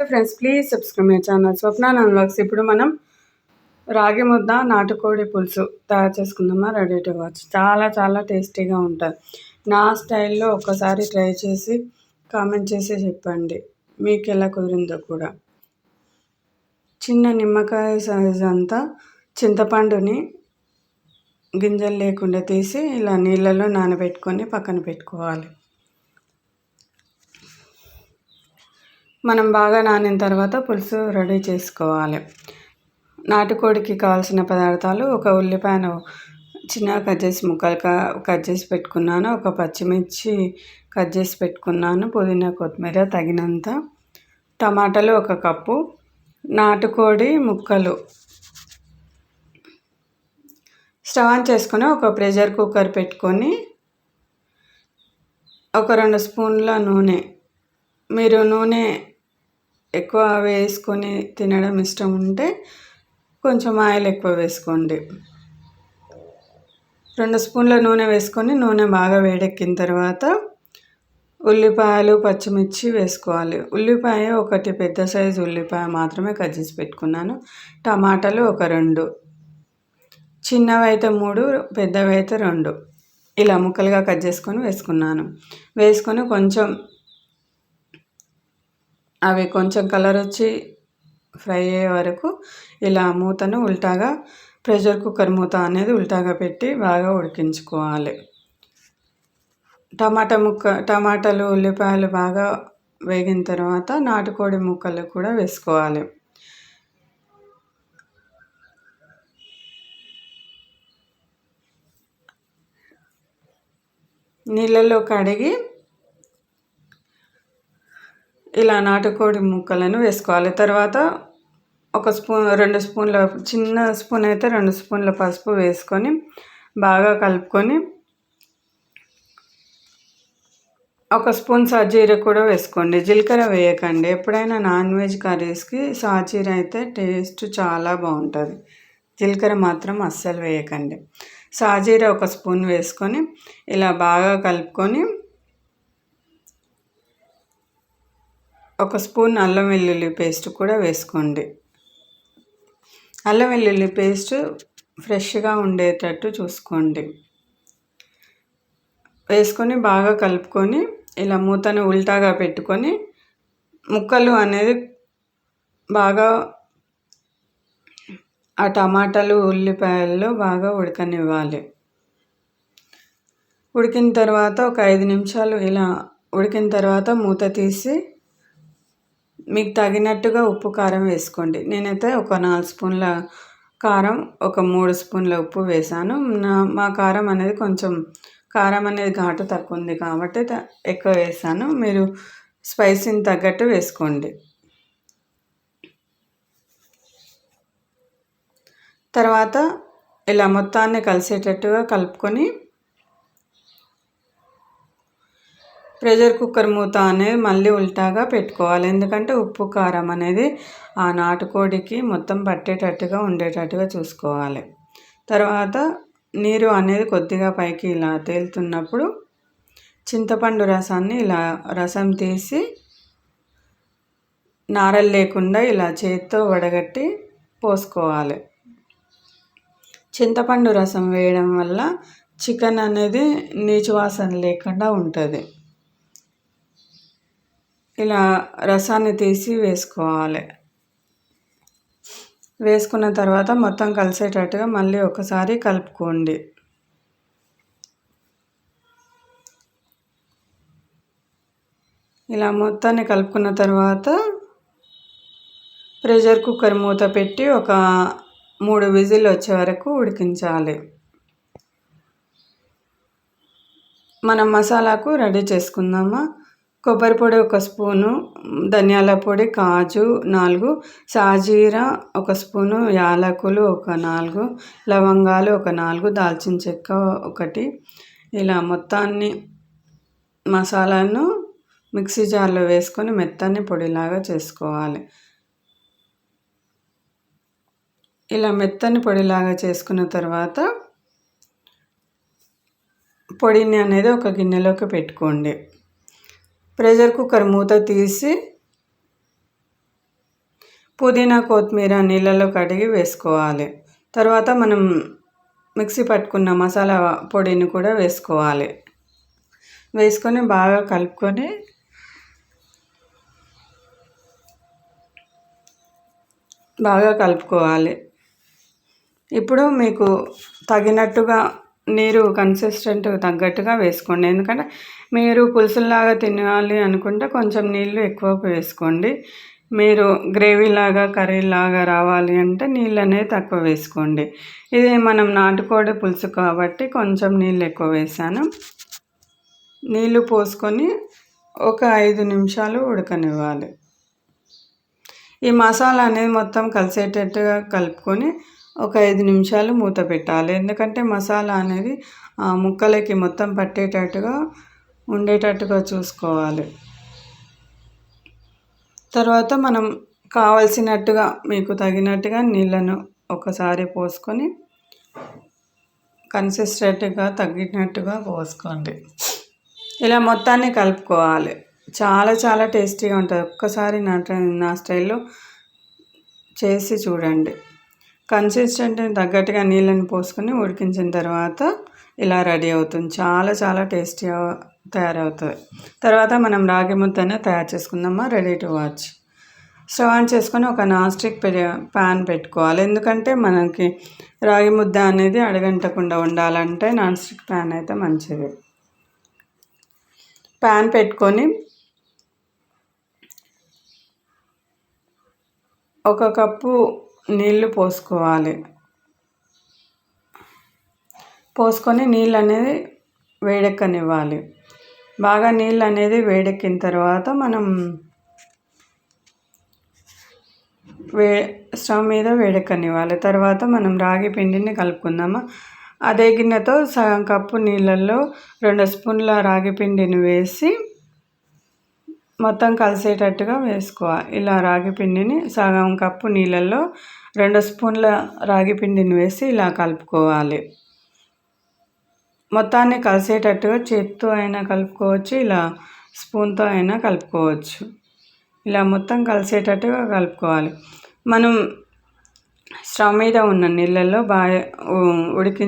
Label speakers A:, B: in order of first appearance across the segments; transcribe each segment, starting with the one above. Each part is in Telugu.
A: Friends please subscribe my channel. Swapna unlocks ఇప్పుడు మనం రాగి ముద్ద నాటుకోడి పులుసు తయారు చేసుకుందామా? రెడీ టు వాచ్ చాలా చాలా టేస్టీగా ఉంటుంది. నా స్టైల్లో ఒకసారి ట్రై చేసి కామెంట్ చేసి చెప్పండి. మీకు ఎలా కుదిరిందో కూడా. చిన్న నిమ్మకాయ సైజ్ అంతా చింతపండుని గింజలు లేకుండా తీసి ఇలా నీళ్ళలో నానబెట్టుకొని పక్కన పెట్టుకోవాలి. మనం బాగా నానిన తర్వాత పులుసు రెడీ చేసుకోవాలి. నాటుకోడికి కావాల్సిన పదార్థాలు ఒక ఉల్లిపాయను చిన్నగా కట్ చేసి ముక్కలు కట్ చేసి పెట్టుకున్నాను. ఒక పచ్చిమిర్చి కట్ చేసి పెట్టుకున్నాను. పుదీనా కొత్తిమీర తగినంత టమాటాలు ఒక కప్పు. నాటుకోడి ముక్కలు స్టవ్ ఆన్ చేసుకొని ఒక ప్రెషర్ కుక్కర్ పెట్టుకొని ఒక రెండు స్పూన్ల నూనె మీరు నూనె ఎక్కువ వేసుకొని తినడం ఇష్టం ఉంటే కొంచెం ఆయిల్ ఎక్కువ వేసుకోండి. రెండు స్పూన్ల నూనె వేసుకొని నూనె బాగా వేడెక్కిన తర్వాత ఉల్లిపాయలు పచ్చిమిర్చి వేసుకోవాలి. ఉల్లిపాయ ఒకటి పెద్ద సైజు ఉల్లిపాయ మాత్రమే కట్ చేసి పెట్టుకున్నాను. టమాటాలు ఒక రెండు. చిన్నవి అయితే మూడు పెద్దవైతే రెండు. ఇలా ముక్కలుగా కట్ చేసుకొని వేసుకున్నాను. వేసుకొని కొంచెం అవి కొంచెం కలర్ వచ్చి ఫ్రై అయ్యే వరకు ఇలా మూతను ఉల్టాగా ప్రెషర్ కుక్కర్ మూత అనేది ఉల్టాగా పెట్టి బాగా ఉడికించుకోవాలి. టమాటా ముక్క టమాటాలు ఉల్లిపాయలు బాగా వేగిన తర్వాత నాటుకోడి ముక్కలు కూడా వేసుకోవాలి. నీళ్ళలో కడిగి ఇలా నాటుకోడి ముక్కలను వేసుకోవాలి. తర్వాత ఒక స్పూన్ రెండు స్పూన్ల చిన్న స్పూన్ అయితే రెండు స్పూన్ల పసుపు వేసుకొని బాగా కలుపుకొని ఒక స్పూన్ సాజీర కూడా వేసుకోండి. జీలకర్ర వేయకండి. ఎప్పుడైనా నాన్ వెజ్ కర్రీస్కి సాజీర అయితే టేస్ట్ చాలా బాగుంటుంది. జీలకర్ర మాత్రం అస్సలు వేయకండి. సాజీర ఒక స్పూన్ వేసుకొని ఇలా బాగా కలుపుకొని ఒక స్పూన్ అల్లం వెల్లుల్లి పేస్ట్ కూడా వేసుకోండి. అల్లం వెల్లుల్లి పేస్ట్ ఫ్రెష్గా ఉండేటట్టు చూసుకోండి. వేసుకొని బాగా కలుపుకొని ఇలా మూతను ఉల్టాగా పెట్టుకొని ముక్కలు అనేది బాగా ఆ టమాటాలు ఉల్లిపాయల్లో బాగా ఉడకనివ్వాలి. ఉడికిన తర్వాత ఒక ఐదు నిమిషాలు ఇలా ఉడికిన తర్వాత మూత తీసి మీకు తగినట్టుగా ఉప్పు కారం వేసుకోండి. నేనైతే ఒక నాలుగు స్పూన్ల కారం ఒక మూడు స్పూన్ల ఉప్పు వేసాను. నా మా కారం అనేది కొంచెం కారం అనేది ఘాటు తక్కువ ఉంది కాబట్టి ఎక్కువ వేసాను. మీరు స్పైసీని తగ్గట్టు వేసుకోండి. తర్వాత ఇలా మొత్తాన్ని కలిసేటట్టుగా కలుపుకొని ప్రెషర్ కుక్కర్ మూత అనేది మళ్ళీ ఉల్టాగా పెట్టుకోవాలి. ఎందుకంటే ఉప్పు కారం అనేది ఆ నాటుకోడికి మొత్తం పట్టేటట్టుగా ఉండేటట్టుగా చూసుకోవాలి. తర్వాత నీరు అనేది కొద్దిగా పైకి ఇలా తేలుతున్నప్పుడు చింతపండు రసాన్ని ఇలా రసం తీసి నారలు లేకుండా ఇలా చేతితో వడగట్టి పోసుకోవాలి. చింతపండు రసం వేయడం వల్ల చికెన్ అనేది నీచు వాసన లేకుండా ఉంటుంది. ఇలా రసాన్ని తీసి వేసుకోవాలి. వేసుకున్న తర్వాత మొత్తం కలిసేటట్టుగా మళ్ళీ ఒకసారి కలుపుకోండి. ఇలా మొత్తాన్ని కలుపుకున్న తర్వాత ప్రెషర్ కుక్కర్ మూత పెట్టి ఒక మూడు విజిల్ వచ్చే వరకు ఉడికించాలి. మనం మసాలాకు రెడీ చేసుకుందామా? కొబ్బరి పొడి ఒక స్పూను ధనియాల పొడి కాజు నాలుగు సాజీర ఒక స్పూను యాలకులు ఒక నాలుగు లవంగాలు ఒక నాలుగు దాల్చిన చెక్క ఒకటి. ఇలా మొత్తాన్ని మసాలాను మిక్సీ జార్లో వేసుకొని మెత్తని పొడిలాగా చేసుకోవాలి. ఇలా మెత్తని పొడిలాగా చేసుకున్న తర్వాత పొడిని అనేది ఒక గిన్నెలోకి పెట్టుకోండి. ప్రెషర్ కుక్కర్ మూత తీసి పుదీనా కొత్తిమీర నీళ్ళలో కడిగి వేసుకోవాలి. తర్వాత మనం మిక్సీ పట్టుకున్న మసాలా పొడిని కూడా వేసుకోవాలి. వేసుకొని బాగా కలుపుకొని బాగా కలుపుకోవాలి. ఇప్పుడు మీకు తగినట్టుగా నీరు కన్సిస్టెంట్ తగ్గట్టుగా వేసుకోండి. ఎందుకంటే మీరు పులుసులాగా తినాలి అనుకుంటే కొంచెం నీళ్ళు ఎక్కువ వేసుకోండి. మీరు గ్రేవీలాగా కర్రీలాగా రావాలి అంటే నీళ్ళు అనేది తక్కువ వేసుకోండి. ఇది మనం నాటుకోడి పులుసు కాబట్టి కొంచెం నీళ్ళు ఎక్కువ వేసాను. నీళ్ళు పోసుకొని ఒక ఐదు నిమిషాలు ఉడకనివ్వాలి. ఈ మసాలా అనేది మొత్తం కలిసేటట్టుగా కలుపుకొని ఒక ఐదు నిమిషాలు మూత పెట్టాలి. ఎందుకంటే మసాలా అనేది ఆ ముక్కలకి మొత్తం పట్టేటట్టుగా ఉండేటట్టుగా చూసుకోవాలి. తర్వాత మనం కావలసినట్టుగా మీకు తగినట్టుగా నీళ్ళను ఒకసారి పోసుకొని కన్సిస్టెంట్గా తగ్గినట్టుగా పోసుకోండి. ఇలా మొత్తాన్ని కలుపుకోవాలి. చాలా చాలా టేస్టీగా ఉంటుంది. ఒక్కసారి నా నా స్టైల్లో చేసి చూడండి. కన్సిస్టెంట్ తగ్గట్టుగా నీళ్ళని పోసుకొని ఉడికించిన తర్వాత ఇలా రెడీ అవుతుంది. చాలా చాలా టేస్టీగా తయారవుతుంది. తర్వాత మనం రాగి ముద్దనే తయారు చేసుకుందామా? Ready to watch stove on చేసుకొని ఒక నాస్టిక్ ప్యాన్ పెట్టుకోవాలి. ఎందుకంటే మనకి రాగి ముద్ద అనేది అడగంటకుండా ఉండాలంటే నాన్ స్టిక్ ప్యాన్ అయితే మంచిది. ప్యాన్ పెట్టుకొని ఒక కప్పు నీళ్ళు పోసుకోవాలి. పోసుకొని నీళ్ళు అనేది వేడెక్కనివ్వాలి. బాగా నీళ్ళు అనేది వేడెక్కిన తర్వాత మనం వే స్టవ్ మీద వేడెక్కనివ్వాలి. తర్వాత మనం రాగి పిండిని కలుపుకుందామా? అదే గిన్నెతో సగం కప్పు నీళ్ళల్లో రెండు స్పూన్ల రాగి పిండిని వేసి మొత్తం కలిసేటట్టుగా వేసుకోవాలి ఇలా రాగి పిండిని సగం కప్పు నీళ్ళల్లో రెండు స్పూన్ల రాగి పిండిని వేసి ఇలా కలుపుకోవాలి. మొత్తాన్ని కలిసేటట్టుగా చేత్తో అయినా కలుపుకోవచ్చు ఇలా స్పూన్తో అయినా కలుపుకోవచ్చు. ఇలా మొత్తం కలిసేటట్టుగా కలుపుకోవాలి. మనం స్టవ్ మీద ఉన్న నీళ్ళల్లో బాగా ఉడికి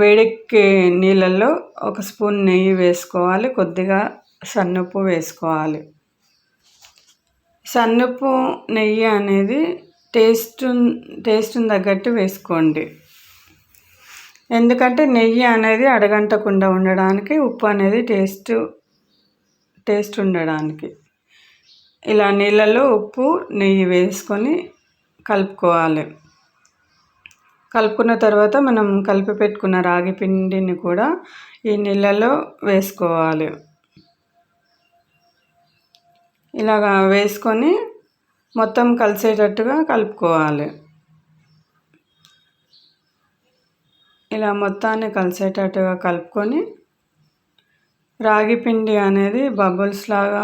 A: వేడెక్కే నీళ్ళల్లో ఒక స్పూన్ నెయ్యి వేసుకోవాలి కొద్దిగా సన్నుప్పు వేసుకోవాలి. సన్నుప్పు నెయ్యి అనేది టేస్ట్ టేస్ట్ని తగ్గట్టు వేసుకోండి. ఎందుకంటే నెయ్యి అనేది అడగంటకుండా ఉండడానికి ఉప్పు అనేది టేస్ట్ టేస్ట్ ఉండడానికి. ఇలా నీళ్ళలో ఉప్పు నెయ్యి వేసుకొని కలుపుకోవాలి. కలుపుకున్న తర్వాత మనం కలిపి పెట్టుకున్న రాగి పిండిని కూడా ఈ నీళ్ళలో వేసుకోవాలి. ఇలాగా వేసుకొని మొత్తం కలిసేటట్టుగా కలుపుకోవాలి. ఇలా మొత్తాన్ని కలిసేటట్టుగా కలుపుకొని రాగి పిండి అనేది బబుల్స్ లాగా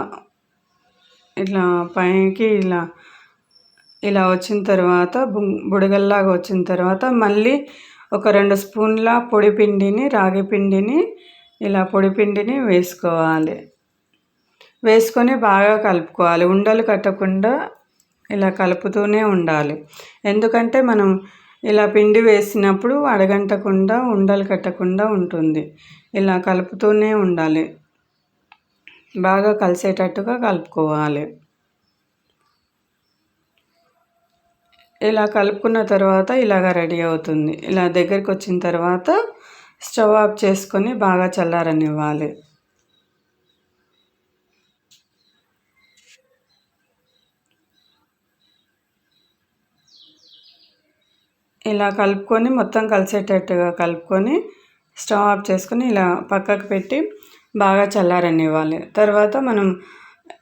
A: ఇట్లా పైకి ఇలా ఇలా వచ్చిన తర్వాత బుడగల్లాగా వచ్చిన తర్వాత మళ్ళీ ఒక రెండు స్పూన్ల పొడి పిండిని రాగి పిండిని ఇలా పొడి పిండిని వేసుకోవాలి. వేసుకొని బాగా కలుపుకోవాలి. ఉండలు కట్టకుండా ఇలా కలుపుతూనే ఉండాలి. ఎందుకంటే మనం ఇలా పిండి వేసినప్పుడు అడగంటకుండా ఉండలు కట్టకుండా ఉంటుంది. ఇలా కలుపుతూనే ఉండాలి. బాగా కలిసేటట్టుగా కలుపుకోవాలి. ఇలా కలుపుకున్న తర్వాత ఇలాగ రెడీ అవుతుంది. ఇలా దగ్గరికి వచ్చిన తర్వాత స్టవ్ ఆఫ్ చేసుకొని బాగా చల్లారనివ్వాలి. ఇలా కలుపుకొని మొత్తం కలిసేటట్టుగా కలుపుకొని స్టవ్ ఆఫ్ చేసుకొని ఇలా పక్కకు పెట్టి బాగా చల్లారనివ్వాలి. తర్వాత మనం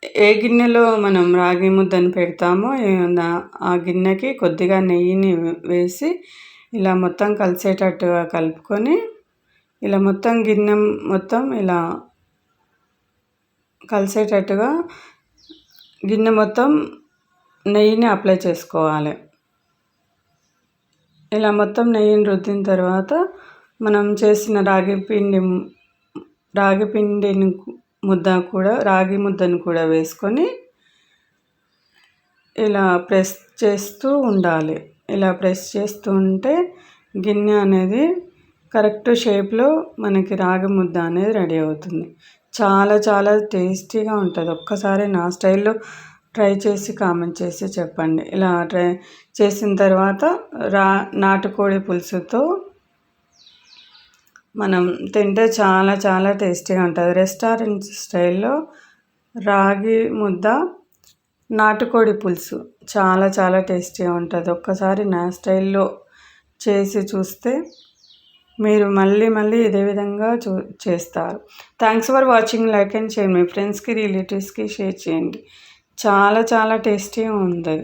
A: ఏ గిన్నెలో మనం రాగి ముద్దను పెడతామో ఆ గిన్నెకి కొద్దిగా నెయ్యిని వేసి ఇలా మొత్తం కలిసేటట్టుగా కలుపుకొని ఇలా మొత్తం గిన్నె మొత్తం ఇలా కలిసేటట్టుగా గిన్నె మొత్తం నెయ్యిని అప్లై చేసుకోవాలి. ఇలా మొత్తం నెయ్యిని రుద్దిన తర్వాత మనం చేసిన రాగి పిండి రాగి పిండిని ముద్ద కూడా రాగి ముద్దను కూడా వేసుకొని ఇలా ప్రెస్ చేస్తూ ఉండాలి. ఇలా ప్రెస్ చేస్తూ ఉంటే గిన్నె అనేది కరెక్ట్ షేప్లో మనకి రాగి ముద్ద అనేది రెడీ అవుతుంది. చాలా చాలా టేస్టీగా ఉంటుంది. ఒక్కసారి నా స్టైల్లో ట్రై చేసి కామెంట్ చేసి చెప్పండి. ఇలా ట్రై చేసిన తర్వాత రా నాటుకోడి పులుసుతో మనం తింటే చాలా చాలా టేస్టీగా ఉంటుంది. రెస్టారెంట్ స్టైల్లో రాగి ముద్ద నాటుకోడి పులుసు చాలా చాలా టేస్టీగా ఉంటుంది. ఒక్కసారి నా స్టైల్లో చేసి చూస్తే మీరు మళ్ళీ మళ్ళీ ఇదే విధంగా చూ చేస్తారు. Thanks for watching like and share మీ ఫ్రెండ్స్కి రిలేటివ్స్కి షేర్ చేయండి. చాలా చాలా టేస్టీగా ఉంది